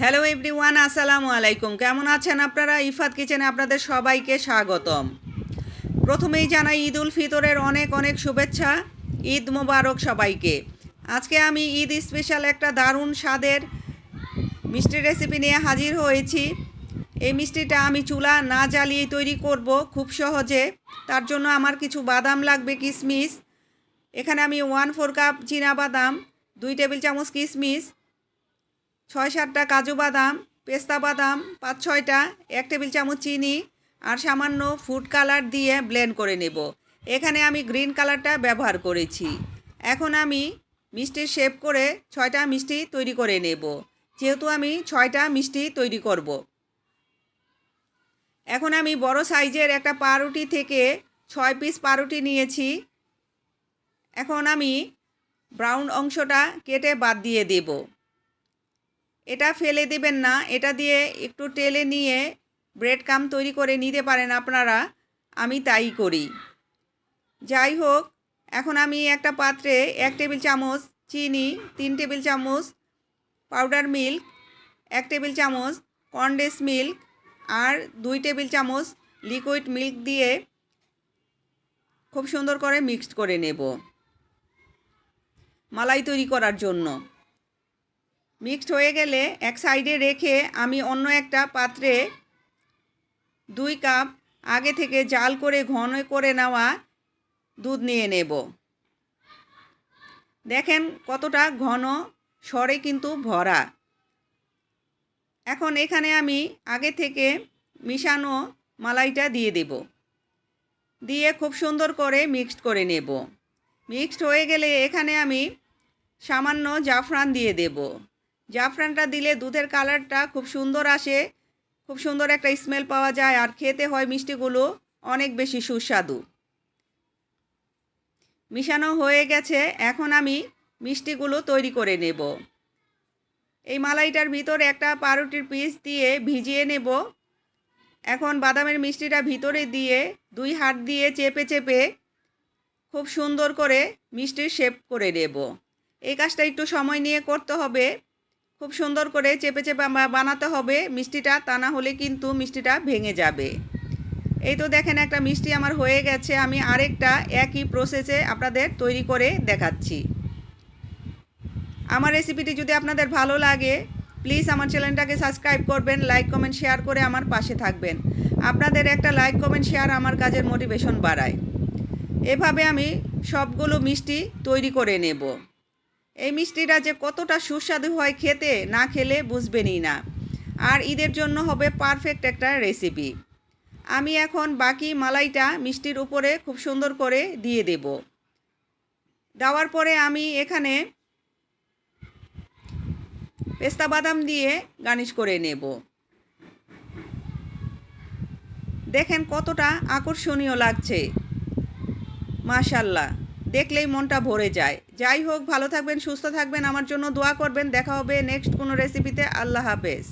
Hello everyone আসসালামু আলাইকুম। কেমন আছেন আপনারা? ইফাত কিচেনে আপনাদের সবাইকে স্বাগতম। প্রথমেই জানাই ঈদ উল ফিতরের অনেক অনেক শুভেচ্ছা। ঈদ মোবারক সবাইকে। আজকে আমি ঈদ স্পেশাল একটা দারুণ স্বাদের মিষ্টি রেসিপি নিয়ে হাজির হয়েছি। এই মিষ্টিটা আমি চুলা না জ্বালিয়ে তৈরি করব খুব সহজে। তার জন্য আমার কিছু বাদাম লাগবে কিশমিশ এখানে আমি ওয়ান ফোর কাপ বাদাম, দুই টেবিল চামচ কিশমিশ ছয় সাতটা কাজু বাদাম, পেস্তা বাদাম পাঁচ ছয়টা এক টেবিল চামচ চিনি আর সামান্য ফুড কালার দিয়ে ব্লেন্ড করে নেব। এখানে আমি গ্রিন কালারটা ব্যবহার করেছি। এখন আমি মিষ্টির শেপ করে ছয়টা মিষ্টি তৈরি করে নেব। যেহেতু আমি ছয়টা মিষ্টি তৈরি করব। এখন আমি বড় সাইজের একটা পাউরুটি থেকে ছয় পিস পাউরুটি নিয়েছি। এখন আমি ব্রাউন অংশটা কেটে বাদ দিয়ে দেবো। এটা ফেলে দেবেন না, এটা দিয়ে একটু টেলে নিয়ে ব্রেড কাম তৈরি করে নিতে পারেন আপনারা, আমি তাই করি। যাই হোক, এখন আমি একটা পাত্রে এক টেবিল চামচ চিনি, তিন টেবিল চামচ পাউডার মিল্ক, এক টেবিল চামচ কনডেন্স মিল্ক আর দুই টেবিল চামচ লিকুইড মিল্ক দিয়ে খুব সুন্দর করে মিক্সড করে নেব। মালাই তৈরি করার জন্য। মিক্সড হয়ে গেলে এক সাইডে রেখে আমি অন্য একটা পাত্রে দুই কাপ আগে থেকে জাল করে ঘন করে নেওয়া দুধ নিয়ে নেব। দেখেন কতটা ঘন সরে কিন্তু ভরা। এখন এখানে আমি আগে থেকে মিশানো মালাইটা দিয়ে দেব। দিয়ে খুব সুন্দর করে মিক্সড করে নেব। মিক্সড হয়ে গেলে এখানে আমি সামান্য জাফরান দিয়ে দেবো। জাফরানটা দিলে দুধের কালারটা খুব সুন্দর আসে। খুব সুন্দর একটা স্মেল পাওয়া যায় আর খেতে হয় মিষ্টিগুলো অনেক বেশি সুস্বাদু। মিশানো হয়ে গেছে, এখন আমি মিষ্টিগুলো তৈরি করে নেব। এই মালাইটার ভিতরে একটা পাউরুটির পিস দিয়ে ভিজিয়ে নেব। এখন বাদামের মিষ্টিটা ভিতরে দিয়ে দুই হাত দিয়ে চেপে চেপে খুব সুন্দর করে মিষ্টির শেপ করে নেব। এই কাজটা একটু সময় নিয়ে করতে হবে। খুব সুন্দর করে চেপে চেপে বানাতে হবে মিষ্টিটা, তা না হলে কিন্তু মিষ্টিটা ভেঙে যাবে। এই তো দেখেন একটা মিষ্টি আমার হয়ে গেছে, আমি আরেকটা একই প্রসেসে আপনাদের তৈরি করে দেখাচ্ছি। আমার রেসিপিটি যদি আপনাদের ভালো লাগে প্লিজ আমার চ্যানেলটাকে সাবস্ক্রাইব করবেন লাইক কমেন্ট শেয়ার করে আমার পাশে থাকবেন। আপনাদের একটা লাইক কমেন্ট শেয়ার আমার কাজের মোটিভেশন বাড়ায়। এভাবে আমি সবগুলো মিষ্টি তৈরি করে নেব। এই মিষ্টিটা যে কতটা সুস্বাদু হয় খেতে না খেলে বুঝবেনই না। আর ঈদের জন্য হবে পারফেক্ট একটা রেসিপি আমি এখন বাকি মালাইটা মিষ্টির উপরে খুব সুন্দর করে দিয়ে দেব। দেওয়ার পরে আমি এখানে পেস্তা বাদাম দিয়ে গার্নিশ করে নেব। দেখেন কতটা আকর্ষণীয় লাগছে। মাশাল্লাহ দেখলেই মনটা ভরে যায়। যাই হোক, ভালো থাকবেন, সুস্থ থাকবেন। আমার জন্য দোয়া করবেন। দেখা হবে নেক্সট কোনো রেসিপিতে আল্লাহ হাফেজ।